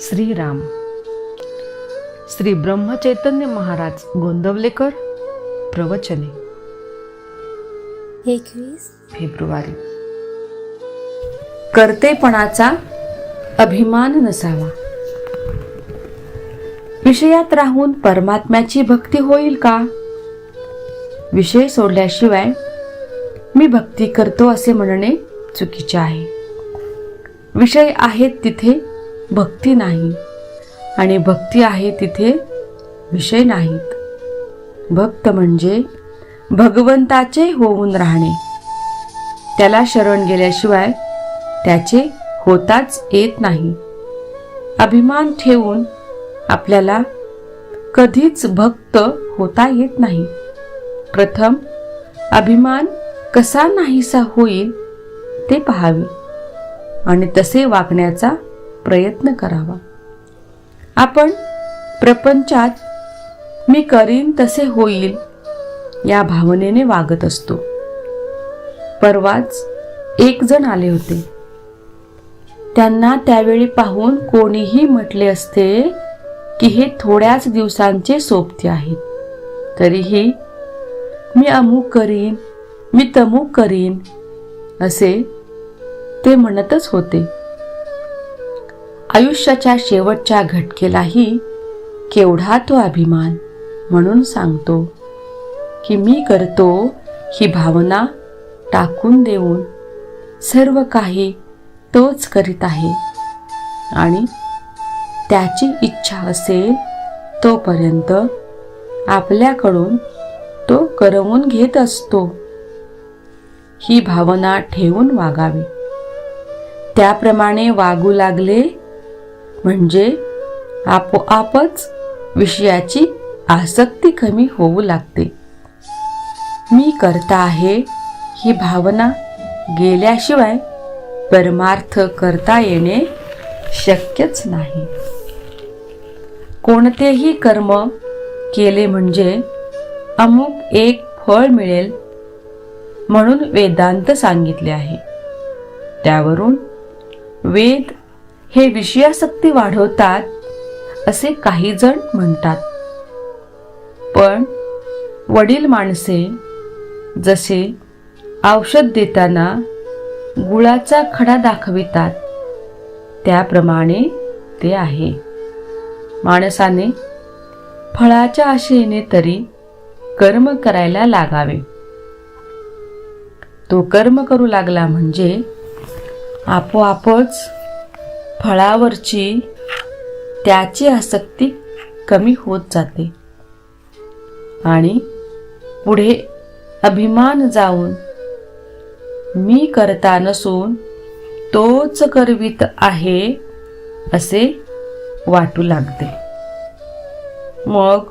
श्रीराम. श्री ब्रह्मचैतन्य महाराज गोंदवलेकर प्रवचने. एकवीस. फेब्रुवारी. कर्तेपणाचा अभिमान नसावा. विषयात राहून परमात्म्याची भक्ती होईल का? विषय सोडल्याशिवाय मी भक्ती करतो असे म्हणणे चुकीचे आहे. विषय आहेत तिथे भक्ती नाही. आणि भक्ती आहे तिथे विषय नाहीत. भक्त म्हणजे भगवंताचे होऊन राहणे. त्याला शरण गेल्याशिवाय त्याचे होताच येत नाही. अभिमान ठेवून आपल्याला कधीच भक्त होता येत नाही. प्रथम अभिमान कसा नाहीसा होईल ते पहावे. आणि तसे वागण्याचा प्रयत्न करावा. आपण प्रपंचात मी करीन तसे होईल या भावनेने वागत असतो. परवाच एक जण आले होते. त्यांना त्यावेळी पाहून कोणीही म्हटले असते की हे थोड्याच दिवसांचे सोबते आहेत. तरीही मी अमुक करीन मी तमुक करीन असे ते म्हणतच होते. आयुष्याच्या शेवटच्या घटकेलाही केवढा तो अभिमान म्हणून सांगतो की मी करतो ही भावना टाकून देऊन सर्व काही तोच करीत आहे. आणि त्याची इच्छा असेल तोपर्यंत आपल्याकडून तो करवून घेत असतो. ही भावना ठेवून वागावी. त्याप्रमाणे वागू लागले म्हणजे आपोआपच विषयाची आसक्ती कमी होऊ लागते. मी करता आहे ही भावना गेल्याशिवाय परमार्थ करता येणे शक्यच नाही. कोणतेही कर्म केले म्हणजे अमुक एक फळ मिळेल म्हणून वेदांत सांगितले आहे. त्यावरून वेद हे विषयासक्ती वाढवतात असे काही जण म्हणतात. पण वडील माणसे जसे औषध देताना गुळाचा खडा दाखवितात त्याप्रमाणे ते आहे. माणसाने फळाच्या आशेने तरी कर्म करायला लागावे. तो कर्म करू लागला म्हणजे आपोआपच फळावरची त्याची आसक्ती कमी होत जाते. आणि पुढे अभिमान जाऊन मी करता नसून तोच करवीत आहे असे वाटू लागते. मग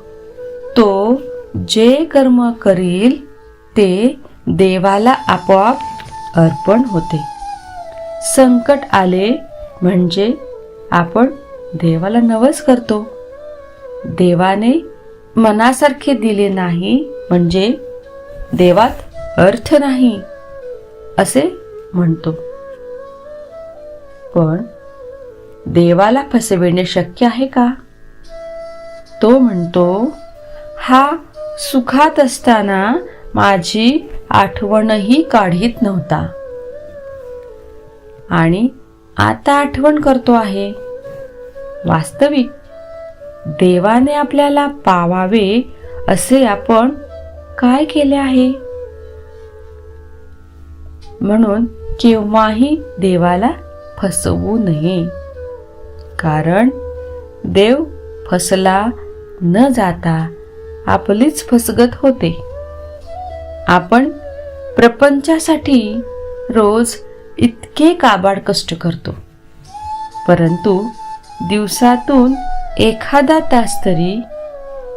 तो जे कर्म करील ते देवाला आपोआप अर्पण होते. संकट आले म्हणजे आपण देवाला नवस करतो. देवाने मनासारखे दिले नाही म्हणजे देवात अर्थ नाही असे म्हणतो. पण देवाला फसविणे शक्य आहे का? तो म्हणतो हा सुखात असताना माझी आठवणही काढीत नव्हता. आणि आता आठवण करतो आहे. वास्तविक देवाने आपल्याला पावावे असे आपण काय केले आहे? म्हणून केव्हाही देवाला फसवू नये. कारण देव फसला न जाता आपलीच फसगत होते. आपण प्रपंचासाठी रोज इतके काबाड कष्ट करतो. परंतु दिवसातून एखादा तास तरी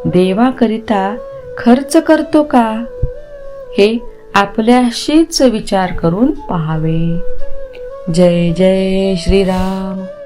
देवाकरिता खर्च करतो का? हे आपल्याशीच विचार करून पहावे. जय जय श्रीराम.